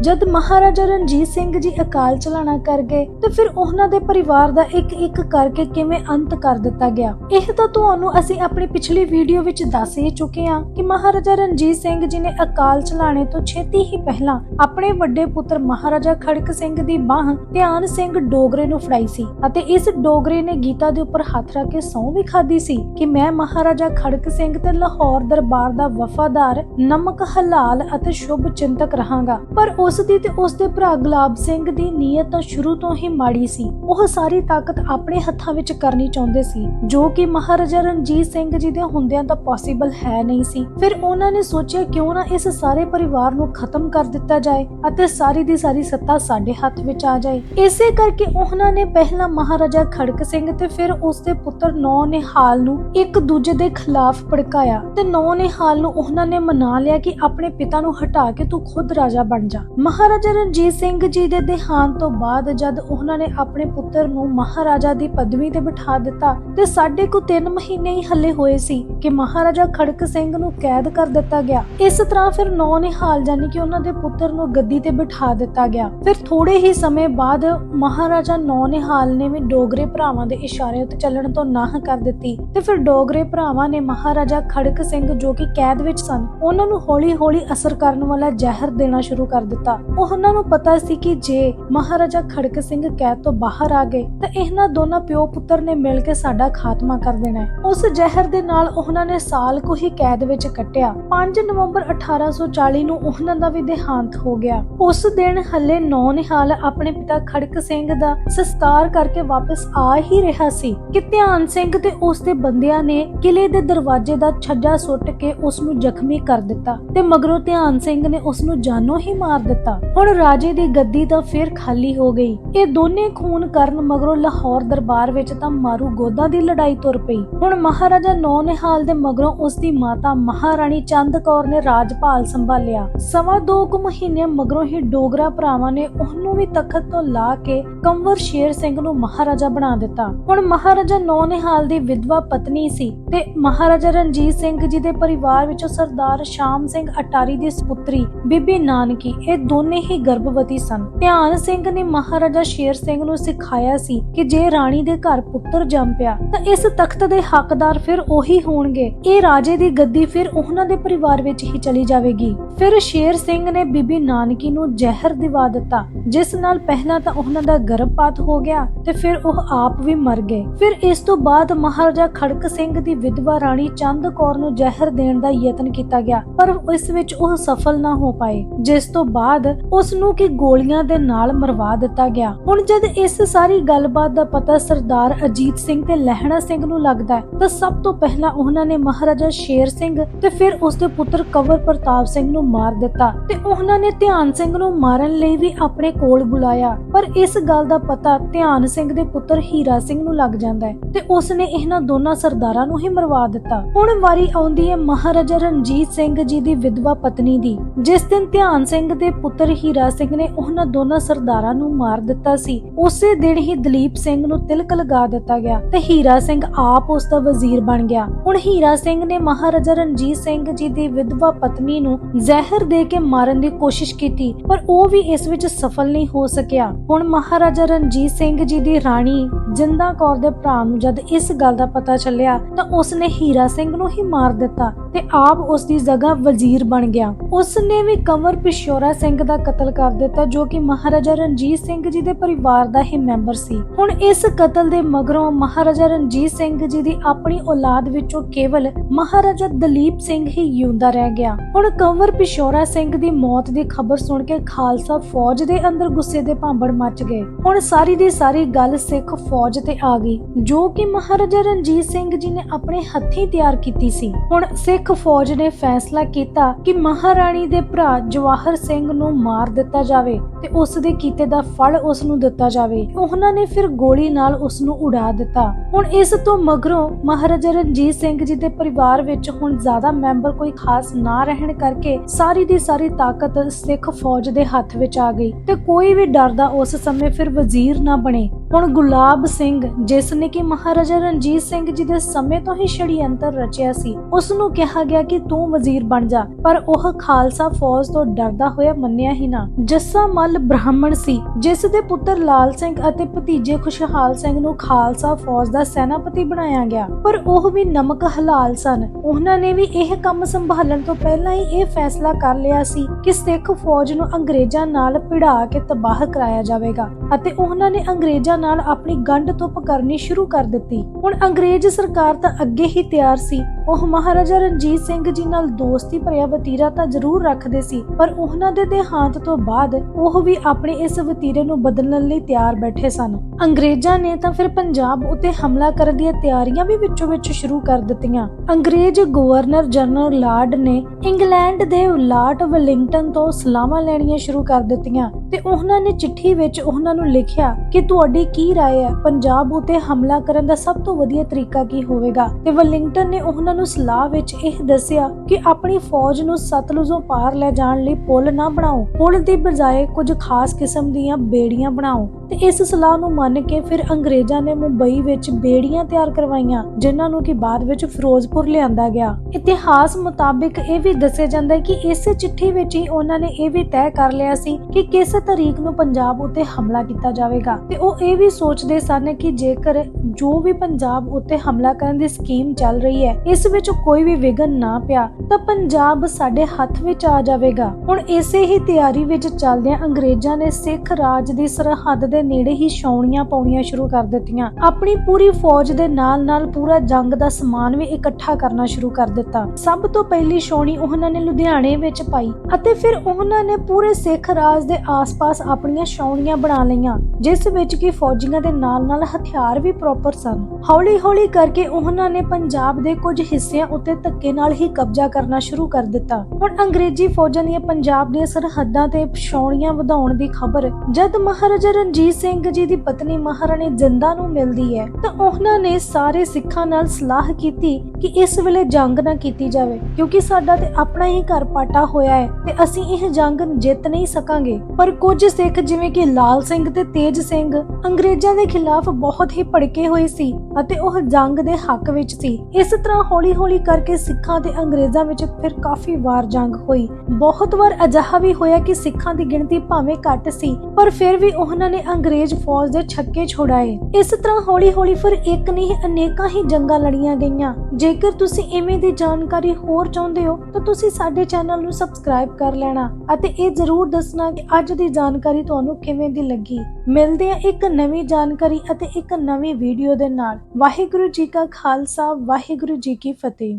ਜਦ ਮਹਾਰਾਜਾ ਰਣਜੀਤ ਸਿੰਘ ਜੀ ਅਕਾਲ ਚਲਾਣਾ ਕਰ ਗਏ ਤੇ ਫਿਰ ਉਹਨਾਂ ਦੇ ਪਰਿਵਾਰ ਦਾ ਇੱਕ ਇੱਕ ਕਰਕੇ ਕਿਵੇਂ ਅੰਤ ਕਰ ਦਿੱਤਾ ਗਿਆ? ਇਹ ਤਾਂ ਤੁਹਾਨੂੰ ਅਸੀਂ ਆਪਣੀ ਪਿਛਲੀ ਵੀਡੀਓ ਵਿੱਚ ਦੱਸ ਹੀ ਚੁੱਕੇ ਹਾਂ ਕਿ ਮਹਾਰਾਜਾ ਰਣਜੀਤ ਸਿੰਘ ਜੀ ਨੇ ਅਕਾਲ ਚਲਾਣੇ ਤੋਂ ਛੇਤੀ ਹੀ ਪਹਿਲਾਂ ਆਪਣੇ ਵੱਡੇ ਪੁੱਤਰ ਮਹਾਰਾਜਾ ਖੜਕ ਸਿੰਘ ਦੀ ਬਾਹ ਧਿਆਨ ਸਿੰਘ ਡੋਗਰੇ ਨੂੰ ਫੜਾਈ ਸੀ ਅਤੇ ਇਸ ਡੋਗਰੇ ਨੇ ਗੀਤਾ ਦੇ ਉੱਪਰ ਹੱਥ ਰੱਖ ਕੇ ਸਹੁੰ ਵੀ ਖਾਧੀ ਸੀ ਕਿ ਮੈਂ ਮਹਾਰਾਜਾ ਖੜਕ ਸਿੰਘ ਤੇ ਲਾਹੌਰ ਦਰਬਾਰ ਦਾ ਵਫਾਦਾਰ, ਨਮਕ ਹਲਾਲ ਅਤੇ ਸ਼ੁਭ ਚਿੰਤਕ ਰਹਾਂਗਾ। ਪਰ ਉਸ ਦੀ ਤੇ ਉਸ ਦੇ ਭਰਾ ਗੁਲਾਬ ਸਿੰਘ ਦੀ ਨੀਅਤ ਤਾਂ ਸ਼ੁਰੂ ਤੋਂ ਹੀ ਮਾੜੀ ਸੀ। ਉਹ ਸਾਰੀ ਤਾਕਤ ਆਪਣੇ ਹੱਥਾਂ ਵਿੱਚ ਕਰਨੀ ਚਾਹੁੰਦੇ ਸੀ, ਜੋ ਕਿ ਮਹਾਰਾਜਾ ਰਣਜੀਤ ਸਿੰਘ ਜੀ ਦੇ ਹੁੰਦਿਆਂ ਤਾਂ ਪੋਸੀਬਲ ਹੈ ਨਹੀਂ ਸੀ। ਫਿਰ ਉਹਨਾਂ ਨੇ ਸੋਚਿਆ ਕਿਉਂ ਨਾ ਇਸ ਸਾਰੇ ਪਰਿਵਾਰ ਨੂੰ ਖਤਮ ਕਰ ਦਿੱਤਾ ਜਾਏ ਅਤੇ ਸਾਰੀ ਦੀ ਸਾਰੀ ਸੱਤਾ ਸਾਡੇ ਹੱਥ ਵਿੱਚ ਆ ਜਾਏ। ਇਸੇ ਕਰਕੇ ਉਹਨਾਂ ਨੇ ਪਹਿਲਾਂ ਮਹਾਰਾਜਾ ਖੜਕ ਸਿੰਘ ਤੇ ਫਿਰ ਉਸ ਦੇ ਪੁੱਤਰ ਨੌ ਨਿਹਾਲ ਨੂੰ ਇੱਕ ਦੂਜੇ ਦੇ ਖਿਲਾਫ ਭੜਕਾਇਆ ਤੇ ਨੌ ਨਿਹਾਲ ਨੂੰ ਉਹਨਾਂ ਨੇ ਮਨਾ ਲਿਆ ਕਿ ਆਪਣੇ ਪਿਤਾ ਨੂੰ ਹਟਾ ਕੇ ਤੂੰ ਖੁਦ ਰਾਜਾ ਬਣ ਜਾ। ਮਹਾਰਾਜਾ ਰਣਜੀਤ ਸਿੰਘ ਜੀ ਦੇ ਦੇਹਾਂਤ ਤੋਂ ਬਾਅਦ ਜਦ ਉਹਨਾਂ ਨੇ ਆਪਣੇ ਪੁੱਤਰ ਨੂੰ ਮਹਾਰਾਜਾ ਦੀ ਪਦਵੀ ਤੇ ਬਿਠਾ ਦਿੱਤਾ ਤੇ ਸਾਡੇ ਕੋ 3 ਮਹੀਨੇ ਹੀ ਹੱਲੇ ਹੋਏ ਸੀ ਕਿ ਮਹਾਰਾਜਾ ਖੜਕ ਸਿੰਘ ਨੂੰ ਕੈਦ ਕਰ ਦਿੱਤਾ ਗਿਆ। ਇਸ ਤਰ੍ਹਾਂ ਫਿਰ ਨੌ ਨਿਹਾਲ ਜਾਨੀ ਕਿ ਉਹਨਾਂ ਦੇ ਪੁੱਤਰ ਨੂੰ ਗੱਦੀ ਤੇ ਬਿਠਾ ਦਿੱਤਾ ਗਿਆ। ਫਿਰ ਥੋੜੇ ਹੀ ਸਮੇਂ ਬਾਅਦ ਮਹਾਰਾਜਾ ਨੌ ਨਿਹਾਲ ਨੇ ਵੀ ਡੋਗਰੇ ਭਰਾਵਾਂ ਦੇ ਇਸ਼ਾਰੇ ਉੱਤੇ ਚੱਲਣ ਤੋਂ ਨਾਹ ਕਰ ਦਿੱਤੀ ਤੇ ਫਿਰ ਡੋਗਰੇ ਭਰਾਵਾਂ ਨੇ ਮਹਾਰਾਜਾ ਖੜਕ ਸਿੰਘ ਜੋ ਕਿ ਕੈਦ ਵਿੱਚ ਸਨ, ਉਹਨਾਂ ਨੂੰ ਹੌਲੀ-ਹੌਲੀ ਅਸਰ ਕਰਨ ਵਾਲਾ ਜ਼ਹਿਰ ਦੇਣਾ ਸ਼ੁਰੂ ਕਰ ਦਿੱਤਾ। ਉਹਨਾਂ ਨੂੰ ਪਤਾ ਸੀ ਕਿ ਜੇ ਮਹਾਰਾਜਾ ਖੜਕ ਸਿੰਘ ਕੈਦ ਤੋਂ ਬਾਹਰ ਆ ਗਏ, ਤਾਂ ਇਹਨਾਂ ਦੋਨਾਂ ਪਿਓ ਪੁੱਤਰ ਨੇ ਮਿਲ ਕੇ ਸਾਡਾ ਖਾਤਮਾ ਕਰ ਦੇਣਾ ਹੈ। ਉਸ ਜ਼ਹਿਰ ਦੇ ਨਾਲ ਉਹਨਾਂ ਨੇ ਸਾਲ ਕੁ ਹੀ ਕੈਦ ਵਿੱਚ ਕੱਟਿਆ। 5 ਨਵੰਬਰ 1840 ਨੂੰ ਉਹਨਾਂ ਦਾ ਵੀ ਦੇਹਾਂਤ ਹੋ ਗਿਆ। ਉਸ ਦਿਨ ਹੱਲੇ ਨੌ ਨਿਹਾਲ ਆਪਣੇ ਪਿਤਾ ਖੜਕ ਸਿੰਘ ਦਾ ਸੰਸਕਾਰ ਕਰਕੇ ਵਾਪਸ ਆ ਹੀ ਰਿਹਾ ਸੀ ਕਿ ਧਿਆਨ ਸਿੰਘ ਤੇ ਉਸ ਦੇ ਬੰਦਿਆਂ ਨੇ ਕਿਲੇ ਦੇ ਦਰਵਾਜ਼ੇ ਦਾ ਛੱਜਾ ਸੁੱਟ ਕੇ ਉਸ ਨੂੰ ਜ਼ਖਮੀ ਕਰ ਦਿੱਤਾ ਤੇ ਮਗਰੋਂ ਧਿਆਨ ਸਿੰਘ ਨੇ ਉਸ ਨੂੰ ਜਾਨੋਂ ਹੀ ਮਾਰ ਦਿੱਤਾ। ਹੁਣ ਰਾਜੇ ਦੀ ਗੱਦੀ ਤਾਂ ਫਿਰ ਖਾਲੀ ਹੋ ਗਈ। ਇਹ ਦੋਨੇ ਖੂਨ ਕਰਨ ਮਗਰੋਂ ਲਾਹੌਰ ਦਰਬਾਰ ਵਿੱਚ ਤਾਂ ਮਾਰੂ ਗੋਦਾ ਦੀ ਲੜਾਈ ਤੁਰ ਪਈ। ਹੁਣ ਮਹਾਰਾਜਾ ਨੌ ਨਿਹਾਲ ਦੇ ਮਗਰੋਂ ਉਸ ਦੀ ਮਾਤਾ ਮਹਾਰਾਣੀ ਚੰਦ ਕੌਰ ਨੇ ਰਾਜਪਾਲ ਸੰਭਾਲਿਆ। ਸਵਾ ਦੋ ਕੁ ਮਹੀਨੇ ਮਗਰੋਂ ਹੀ ਡੋਗਰਾ ਭਰਾਵਾਂ ਨੇ ਉਹਨੂੰ ਵੀ ਤਖਤ ਤੋਂ ਲਾ ਕੇ ਕੰਵਰ ਸ਼ੇਰ ਸਿੰਘ ਨੂੰ ਮਹਾਰਾਜਾ ਬਣਾ ਦਿੱਤਾ। ਹੁਣ ਮਹਾਰਾਜਾ ਨੌ ਨਿਹਾਲ ਦੀ ਵਿਧਵਾ ਪਤਨੀ ਸੀ ਤੇ ਮਹਾਰਾਜਾ ਰਣਜੀਤ ਸਿੰਘ ਜੀ ਦੇ ਪਰਿਵਾਰ ਵਿੱਚੋਂ ਸਰਦਾਰ ਸ਼ਾਮ ਸਿੰਘ ਅਟਾਰੀ ਦੀ ਸੁਪੁੱਤਰੀ ਬੀਬੀ ਨਾਨਕੀ। ਇਹ ਦੋਨੇ ਹੀ ਗਰਭਵਤੀ ਸਨ। ਧਿਆਨ ਸਿੰਘ ਨੇ ਮਹਾਰਾਜਾ ਸ਼ੇਰ ਸਿੰਘ ਨੂੰ ਸਿਖਾਇਆ ਸੀ ਕਿ ਜੇ ਰਾਣੀ ਦੇ ਘਰ ਪੁੱਤਰ ਜੰਮ ਪਿਆ, ਤਾਂ ਇਸ ਤਖਤ ਦੇ ਹੱਕਦਾਰ ਫਿਰ ਉਹੀ ਹੋਣਗੇ। ਇਹ ਰਾਜੇ ਦੀ ਗੱਦੀ ਫਿਰ ਉਹਨਾਂ ਦੇ ਪਰਿਵਾਰ ਵਿੱਚ ਹੀ ਚਲੀ ਜਾਵੇਗੀ। ਫਿਰ ਸ਼ੇਰ ਸਿੰਘ ਨੇ ਬੀਬੀ ਨਾਨਕੀ ਨੂੰ ਜ਼ਹਿਰ ਦਿਵਾ ਦਿੱਤਾ। ਜਿਸ ਨਾਲ ਪਹਿਲਾਂ ਤਾਂ ਉਹਨਾਂ ਦਾ ਗਰਭਪਾਤ ਹੋ ਗਿਆ ਤੇ ਫਿਰ ਉਹ ਆਪ ਵੀ ਮਰ ਗਏ। ਫਿਰ ਇਸ ਤੋਂ ਬਾਅਦ ਮਹਾਰਾਜਾ ਖੜਕ ਸਿੰਘ ਦੀ ਵਿਧਵਾ ਰਾਣੀ ਚੰਦ ਕੌਰ ਨੂੰ ਜ਼ਹਿਰ ਦੇਣ ਦਾ ਯਤਨ ਕੀਤਾ ਗਿਆ, ਪਰ ਇਸ ਵਿੱਚ ਉਹ ਸਫਲ ਨਾ ਹੋ ਪਾਏ। ਜਿਸ ਤੋਂ ਬਾਅਦ ਉਸ ਨੂੰ ਕਿ ਗੋਲੀਆਂ ਦੇ ਨਾਲ ਮਰਵਾ ਦਿੱਤਾ ਗਿਆ। ਹੁਣ ਜਦ ਇਸ ਸਾਰੀ ਗੱਲਬਾਤ ਦਾ ਪਤਾ ਸਰਦਾਰ ਅਜੀਤ ਸਿੰਘ ਤੇ ਲਹਿਣਾ ਸਿੰਘ ਨੂੰ ਲੱਗਦਾ ਹੈ, ਤਾਂ ਸਭ ਤੋਂ ਪਹਿਲਾਂ ਉਹਨਾਂ ਨੇ ਮਹਾਰਾਜਾ ਸ਼ੇਰ ਸਿੰਘ ਤੇ ਫਿਰ ਉਸ ਦੇ ਪੁੱਤਰ ਕੰਵਰ ਪ੍ਰਤਾਪ ਸਿੰਘ ਨੂੰ ਮਾਰ ਦਿੱਤਾ ਤੇ ਉਹਨਾਂ ਨੇ ਧਿਆਨ ਸਿੰਘ ਨੂੰ ਮਾਰਨ ਲਈ ਵੀ ਆਪਣੇ ਕੋਲ ਬੁਲਾਇਆ। ਪਰ ਇਸ ਗੱਲ ਦਾ ਪਤਾ ਧਿਆਨ ਸਿੰਘ ਦੇ ਪੁੱਤਰ ਹੀਰਾ ਸਿੰਘ ਨੂੰ ਲੱਗ ਜਾਂਦਾ ਹੈ ਤੇ ਉਸ ਨੇ ਇਹਨਾਂ ਦੋਨਾਂ ਸਰਦਾਰਾਂ ਨੂੰ ਹੀ ਮਰਵਾ ਦਿੱਤਾ। ਹੁਣ ਵਾਰੀ ਆਉਂਦੀ ਹੈ ਮਹਾਰਾਜਾ ਰਣਜੀਤ ਸਿੰਘ ਜੀ ਦੀ ਵਿਧਵਾ ਪਤਨੀ ਦੀ, ਜਿਸ ਦਿਨ ਧਿਆਨ ਸਿੰਘ ਦੇ ਪੁੱਤਰ ਹੀਰਾ ਸਿੰਘ ਨੇ ਉਹਨਾਂ ਦੋਨਾਂ ਸਰਦਾਰਾਂ ਨੂੰ ਮਾਰ ਦਿੱਤਾ ਸੀ। ਉਸੇ ਦਿਨ ਹੀ ਦਲੀਪ ਸਿੰਘ ਨੂੰ ਤਿਲਕ ਲਗਾ ਦਿੱਤਾ ਗਿਆ ਤੇ ਹੀਰਾ ਸਿੰਘ ਆਪ ਉਸ ਦਾ ਵਜ਼ੀਰ ਬਣ ਗਿਆ। ਹੁਣ ਹੀਰਾ ਸਿੰਘ ਨੇ ਮਹਾਰਾਜਾ ਰਣਜੀਤ ਸਿੰਘ ਜੀ ਦੀ ਵਿਧਵਾ ਪਤਨੀ ਨੂੰ ਜ਼ਹਿਰ ਦੇ ਕੇ ਮਾਰਨ ਦੀ ਕੋਸ਼ਿਸ਼ ਕੀਤੀ, ਪਰ ਉਹ ਵੀ ਇਸ ਵਿੱਚ ਸਫਲ ਨਹੀਂ ਹੋ ਸਕਿਆ। ਹੁਣ ਮਹਾਰਾਜਾ ਰਣਜੀਤ ਸਿੰਘ ਜੀ ਦੀ ਰਾਣੀ ਜਿੰਦਾ ਕੌਰ ਦੇ ਭਰਾ ਨੂੰ ਜਦ ਇਸ ਗੱਲ ਦਾ ਪਤਾ ਚੱਲਿਆ ਤਾਂ ਉਸਨੇ ਹੀਰਾ ਸਿੰਘ ਨੂੰ ਹੀ ਮਾਰ ਦਿੱਤਾ ਤੇ ਆਪ ਉਸ ਦੀ ਜਗ੍ਹਾ ਵਜ਼ੀਰ ਬਣ ਗਿਆ। ਉਸ ਵੀ ਕੰਵਰ ਪਿਸ਼ੋਰਾ ਸਿੰਘ ਦਾ ਕਤਲ ਕਰ ਦਿੱਤਾ ਜੋ ਕਿ ਮਹਾਰਾਜਾ ਰਣਜੀਤ ਸਿੰਘ ਜੀ ਦੇ ਪਰਿਵਾਰ ਦਾ ਹੀ ਮੈਂਬਰ ਸੀ। ਹੁਣ ਇਸ ਕਤਲ ਦੇ ਮਗਰੋਂ ਮਹਾਰਾਜਾ ਰਣਜੀਤ ਸਿੰਘ ਜੀ ਦੀ ਆਪਣੀ ਔਲਾਦ ਵਿੱਚੋਂ ਕੇਵਲ ਮਹਾਰਾਜਾ ਦਲੀਪ ਸਿੰਘ ਹੀ ਜਿਉਂਦਾ ਰਹਿ ਗਿਆ। ਹੁਣ ਕੰਵਰ ਪਿਸ਼ੋਰਾ ਸਿੰਘ ਦੀ ਮੌਤ ਦੀ ਖਬਰ ਸੁਣ ਕੇ ਖਾਲਸਾ ਫੌਜ ਦੇ ਅੰਦਰ ਗੁੱਸੇ ਦੇ ਭਾਂਬੜ ਮੱਚ ਗਏ। ਹੁਣ ਸਾਰੀ ਦੀ ਸਾਰੀ ਗੱਲ ਸਿੱਖ ਫੌਜ ਤੇ ਆ ਗਈ, ਜੋ ਕਿ ਮਹਾਰਾਜਾ ਰਣਜੀਤ ਸਿੰਘ ਜੀ ਨੇ ਆਪਣੇ ਹੱਥੀਂ ਤਿਆਰ ਕੀਤੀ ਸੀ। ਹੁਣ ਸਿੱਖ ਫੌਜ ਨੇ ਫੈਸਲਾ ਕੀਤਾ ਕਿ ਮਹਾਰਾਣੀ ਦੇ ਭਰਾ ਜਵਾਹਰ ਸਿੰਘ ਨੂੰ ਮਾਰ ਦਿੱਤਾ ਜਾਵੇ ਤੇ ਉਸ ਦੇ ਕੀਤੇ ਦਾ ਫਲ ਉਸ ਨੂੰ ਦਿੱਤਾ ਜਾਵੇ। ਉਹਨਾਂ ਨੇ ਫਿਰ ਗੋਲੀ ਨਾਲ ਉਸ ਨੂੰ ਉਡਾ ਦਿੱਤਾ। ਹੁਣ ਇਸ ਤੋਂ ਮਗਰੋਂ ਮਹਾਰਾਜਾ ਰਣਜੀਤ ਸਿੰਘ ਜੀ ਦੇ ਪਰਿਵਾਰ ਵਿੱਚ ਹੁਣ ਜ਼ਿਆਦਾ ਮੈਂਬਰ ਕੋਈ ਖਾਸ ਨਾ ਰਹਿਣ ਕਰਕੇ ਸਾਰੀ ਦੀ ਸਾਰੀ ਤਾਕਤ ਸਿੱਖ ਫੌਜ ਦੇ ਹੱਥ ਵਿੱਚ ਆ ਗਈ ਤੇ ਕੋਈ ਵੀ ਡਰਦਾ ਉਸ ਸਮੇਂ ਫਿਰ ਵਜ਼ੀਰ ਨਾ ਬਣੇ। ਹੁਣ ਗੁਲਾਬ ਸਿੰਘ, ਜਿਸ ਨੇ ਕਿ ਮਹਾਰਾਜਾ ਰਣਜੀਤ ਸਿੰਘ ਜੀ ਦੇ ਸਮੇਂ ਤੋਂ ਹੀ ਛੜੀਅੰਤਰ ਰਚਿਆ ਸੀ ਉਸ ਨੂੰ ਕਿਹਾ ਗਿਆ ਕਿ ਤੂੰ ਵਜ਼ੀਰ ਬਣ ਜਾ, ਪਰ ਉਹ ਖਾਲਸਾ ਫੌਜ ਤੋਂ ਡਰਦਾ ਹੋਇਆ ਮੰਨਿਆ ਹੀ ਨਾ। ਜੱਸਾ ਮੱਲ ਬ੍ਰਾਹਮਣ ਸੀ, ਜਿਸ ਦੇ ਪੁੱਤਰ ਲਾਲ ਸਿੰਘ ਅਤੇ ਭਤੀਜੇ ਖੁਸ਼ਹਾਲ ਸਿੰਘ ਨੂੰ ਖਾਲਸਾ ਫੌਜ ਦਾ ਸੈਨਾਪਤੀ ਬਣਾਇਆ ਗਿਆ। ਪਰ ਉਹ ਵੀ ਨਮਕ ਹਲਾਲ ਸਨ। ਉਹਨਾਂ ਨੇ ਵੀ ਇਹ ਕੰਮ ਸੰਭਾਲਣ ਤੋਂ ਪਹਿਲਾਂ ਹੀ ਇਹ ਫੈਸਲਾ ਕਰ ਲਿਆ ਸੀ ਕਿ ਸਿੱਖ ਫੌਜ ਨੂੰ ਅੰਗਰੇਜ਼ਾਂ ਨਾਲ ਭਿੜਾ ਕੇ ਤਬਾਹ ਕਰਾਇਆ ਜਾਵੇਗਾ ਅਤੇ ਉਹਨਾਂ ਨੇ ਅੰਗਰੇਜ਼ਾਂ ਨਾਲ ਆਪਣੀ ਗੰਢ ਧੁੱਪ ਕਰਨੀ ਸ਼ੁਰੂ ਕਰ ਦਿੱਤੀ। ਹੁਣ ਅੰਗਰੇਜ਼ ਸਰਕਾਰ ਤਾਂ ਅੱਗੇ ਹੀ ਤਿਆਰ ਸੀ। ਉਹ ਮਹਾਰਾਜਾ ਰਣਜੀਤ ਸਿੰਘ ਜੀ ਨਾਲ ਦੋਸਤੀ ਭਰਿਆ ਵਤੀਰਾ ਤਾਂ ਜ਼ਰੂਰ ਰੱਖਦੇ ਸੀ, ਪਰ ਉਹਨਾਂ ਦੇ ਦੇਹਾਂਤ ਤੋਂ ਬਾਅਦ ਉਹ ਵੀ ਆਪਣੇ ਇਸ ਵਤੀਰੇ ਨੂੰ ਬਦਲਣ ਲਈ ਤਿਆਰ ਬੈਠੇ ਸਨ। ਅੰਗਰੇਜ਼ਾਂ ਨੇ ਤਾਂ ਫਿਰ ਪੰਜਾਬ ਉੱਤੇ ਹਮਲਾ ਕਰਨ ਦੀਆਂ ਤਿਆਰੀਆਂ ਵੀ ਵਿੱਚੋਂ ਵਿੱਚ ਸ਼ੁਰੂ ਕਰ ਦਿੱਤੀਆਂ। ਅੰਗਰੇਜ਼ ਗਵਰਨਰ ਜਨਰਲ ਲਾਰਡ ਨੇ ਇੰਗਲੈਂਡ ਦੇ ਲਾਰਡ ਵਲਿੰਗਟਨ ਤੋਂ ਸਲਾਹਾਂ ਲੈਣੀਆਂ ਸ਼ੁਰੂ ਕਰ ਦਿੱਤੀਆਂ। ਤੇ ਉਹਨਾਂ ਨੇ ਚਿੱਠੀ ਵਿੱਚ ਉਹਨਾਂ ਨੂੰ ਲਿਖਿਆ ਕਿ ਤੁਹਾਡੀ ਕੀ رائے ਹੈ ਪੰਜਾਬ ਉੱਤੇ ਹਮਲਾ ਕਰਨ ਦਾ ਸਭ ਤੋਂ ਵਧੀਆ ਤਰੀਕਾ ਕੀ ਹੋਵੇਗਾ ਤੇ ਵੈਲਿੰਗਟਨ ਨੇ ਉਹਨਾਂ ਨੂੰ ਸਲਾਹ ਵਿੱਚ ਇਹ ਦੱਸਿਆ ਕਿ ਆਪਣੀ ਫੌਜ ਨੂੰ ਸਤਲੁਜੋਂ ਪਾਰ ਲੈ ਜਾਣ ਲਈ ਪੁਲ ਨਾ ਬਣਾਓ ਪੁਲ ਦੀ ਬਜਾਏ ਕੁਝ ਖਾਸ ਕਿਸਮ ਦੀਆਂ ਬੇੜੀਆਂ ਬਣਾਓ ਤੇ ਇਸ ਸਲਾਹ ਨੂੰ ਮੰਨ ਕੇ ਫਿਰ ਅੰਗਰੇਜ਼ਾਂ ਨੇ ਮੁੰਬਈ ਵਿੱਚ ਬੇੜੀਆਂ ਤਿਆਰ ਕਰਵਾਈਆਂ, ਜਿਨ੍ਹਾਂ ਨੂੰ ਕਿ ਬਾਅਦ ਵਿੱਚ ਫਿਰੋਜ਼ਪੁਰ ਲਿਆਂਦਾ ਗਿਆ। ਇਤਿਹਾਸ ਮੁਤਾਬਿਕ ਇਹ ਵੀ ਦੱਸਿਆ ਜਾਂਦਾ ਹੈ ਕਿ ਇਸੇ ਚਿੱਠੀ ਵਿੱਚ ਹੀ ਉਹਨਾਂ ਨੇ ਇਹ ਵੀ ਤੈਅ ਕਰ ਲਿਆ ਸੀ ਕਿ ਕਿਸ ਤਰੀਕ ਨੂੰ ਪੰਜਾਬ ਉੱਤੇ ਹਮਲਾ ਕੀਤਾ ਜਾਵੇਗਾ। ਤੇ ਉਹ ਇਹ ਵੀ ਸੋਚਦੇ ਸਨ ਕਿ ਜੇਕਰ ਜੋ ਵੀ ਪੰਜਾਬ ਉੱਤੇ ਹਮਲਾ ਕਰਨ ਦੀ ਸਕੀਮ ਚੱਲ ਰਹੀ ਹੈ, ਇਸ ਵਿੱਚ ਕੋਈ ਵੀ ਵਿਘਨ ਨਾ ਪਿਆ, ਤਾਂ ਪੰਜਾਬ ਸਾਡੇ ਹੱਥ ਵਿੱਚ ਆ ਜਾਵੇਗਾ। ਹੁਣ ਇਸੇ ਹੀ ਤਿਆਰੀ ਵਿੱਚ ਚੱਲਦਿਆਂ ਅੰਗਰੇਜ਼ਾਂ ਨੇ ਸਿੱਖ ਰਾਜ ਦੀ ਸਰਹੱਦ ਦੇ ਨੇੜੇ ਹੀ ਛਾਉਣੀਆਂ ਪਾਉਣੀਆਂ ਸ਼ੁਰੂ ਕਰ ਦਿੱਤੀਆਂ। ਆਪਣੀ ਪੂਰੀ ਫੌਜ ਦੇ ਨਾਲ-ਨਾਲ ਪੂਰਾ ਜੰਗ ਦਾ ਸਮਾਨ ਵੀ ਇਕੱਠਾ ਕਰਨਾ ਸ਼ੁਰੂ ਕਰ ਦਿੱਤਾ। ਸਭ ਤੋਂ ਪਹਿਲੀ ਛਾਉਣੀ ਉਹਨਾਂ ਨੇ ਲੁਧਿਆਣੇ ਵਿੱਚ ਪਾਈ ਅਤੇ ਫਿਰ ਉਹਨਾਂ ਨੇ ਪੂਰੇ ਸਿੱਖ ਰਾਜ ਦੇ ਆਸ-ਪਾਸ ਆਪਣੀਆਂ ਛਾਉਣੀਆਂ ਬਣਾ ਲਈਆਂ, ਜਿਸ ਵਿੱਚ ਕਿ ਫੌਜੀਆਂ ਦੇ ਨਾਲ-ਨਾਲ ਹਥਿਆਰ ਵੀ ਪ੍ਰੋਪਰ ਸਨ। ਹੌਲੀ-ਹੌਲੀ ਕਰਕੇ ਉਹਨਾਂ ਨੇ ਪੰਜਾਬ ਦੇ ਕੁਝ ਹਿੱਸਿਆਂ ਉੱਤੇ ਧੱਕੇ ਨਾਲ ਹੀ ਕਬਜ਼ਾ ਕਰਨਾ ਸ਼ੁਰੂ ਕਰ ਦਿੱਤਾ। ਹੁਣ ਅੰਗਰੇਜ਼ੀ ਫੌਜਾਂ ਦੀਆਂ ਪੰਜਾਬ ਦੀਆਂ ਸਰਹੱਦਾਂ ਤੇ ਛਾਉਣੀਆਂ ਵਧਾਉਣ ਦੀ ਖਬਰ ਜਦ ਮਹਾਰਾਜਾ ਰਣਜੀਤ ਰਣਜੀਤ ਸਿੰਘ ਜੀ ਦੀ ਪਤਨੀ ਮਹਾਰਾਣੀ ਜਿੰਦਾ ਨੂੰ ਮਿਲਦੀ ਹੈ, ਤਾਂ ਉਹਨਾਂ ਨੇ ਸਾਰੇ ਸਿੱਖਾਂ ਨਾਲ ਸਲਾਹ ਕੀਤੀ ਕਿ ਇਸ ਵੇਲੇ ਜੰਗ ਨਾ ਕੀਤੀ ਜਾਵੇ, ਕਿਉਂਕਿ ਸਾਡਾ ਤੇ ਆਪਣਾ ਹੀ ਘਰ ਪਾਟਾ ਹੋਇਆ ਹੈ ਤੇ ਅਸੀਂ ਇਹ ਜੰਗ ਜਿੱਤ ਨਹੀਂ ਸਕਾਂਗੇ। ਪਰ ਕੁਝ ਸਿੱਖ ਜਿਵੇਂ ਕਿ ਲਾਲ ਸਿੰਘ ਤੇ ਤੇਜ ਸਿੰਘ, ਅੰਗਰੇਜ਼ਾਂ ਦੇ ਖਿਲਾਫ ਬਹੁਤ ਹੀ ਭੜਕੇ ਹੋਏ ਸੀ ਅਤੇ ਉਹ ਜੰਗ ਦੇ ਹੱਕ ਵਿੱਚ ਸੀ। ਇਸ ਤਰ੍ਹਾਂ ਹੌਲੀ-ਹੌਲੀ ਕਰਕੇ ਸਿੱਖਾਂ ਤੇ ਅੰਗਰੇਜ਼ਾਂ ਵਿੱਚ ਫਿਰ ਕਾਫੀ ਵਾਰ ਜੰਗ ਹੋਈ। ਬਹੁਤ ਵਾਰ ਅਜਿਹਾ ਵੀ ਹੋਇਆ ਕਿ ਸਿੱਖਾਂ ਦੀ ਗਿਣਤੀ ਭਾਵੇਂ ਘੱਟ ਸੀ, ਪਰ ਫਿਰ ਵੀ ਉਹਨਾਂ ਨੇ ਅੰਗਰੇਜ਼ ਫੌਜ ਦੇ ਛੱਕੇ ਛੁਡਾਏ। ਇਸ ਤਰ੍ਹਾਂ ਹੌਲੀ-ਹੌਲੀ ਫਿਰ ਇੱਕ ਨਹੀਂ ਅਨੇਕਾਂ ਹੀ ਜੰਗਾਂ ਲੜੀਆਂ ਗਈਆਂ। ਜੇਕਰ ਤੁਸੀਂ ਐਵੇਂ ਦੀ ਜਾਣਕਾਰੀ ਹੋਰ ਚਾਹੁੰਦੇ ਹੋ, ਤਾਂ ਤੁਸੀਂ ਸਾਡੇ ਚੈਨਲ ਨੂੰ ਸਬਸਕ੍ਰਾਈਬ ਕਰ ਲੈਣਾ ਅਤੇ ਇਹ ਜ਼ਰੂਰ ਦੱਸਣਾ ਕਿ ਅੱਜ ਦੀ ਜਾਣਕਾਰੀ ਤੁਹਾਨੂੰ ਕਿਵੇਂ ਦੀ ਲੱਗੀ। ਮਿਲਦੇ ਆ ਇੱਕ ਨਵੀਂ ਜਾਣਕਾਰੀ ਅਤੇ ਇੱਕ ਨਵੀਂ ਵੀਡੀਓ ਦੇ ਨਾਲ। ਵਾਹਿਗੁਰੂ ਜੀ ਕਾ ਖਾਲਸਾ, ਵਾਹਿਗੁਰੂ ਜੀ ਕੀ ਫਤਿਹ।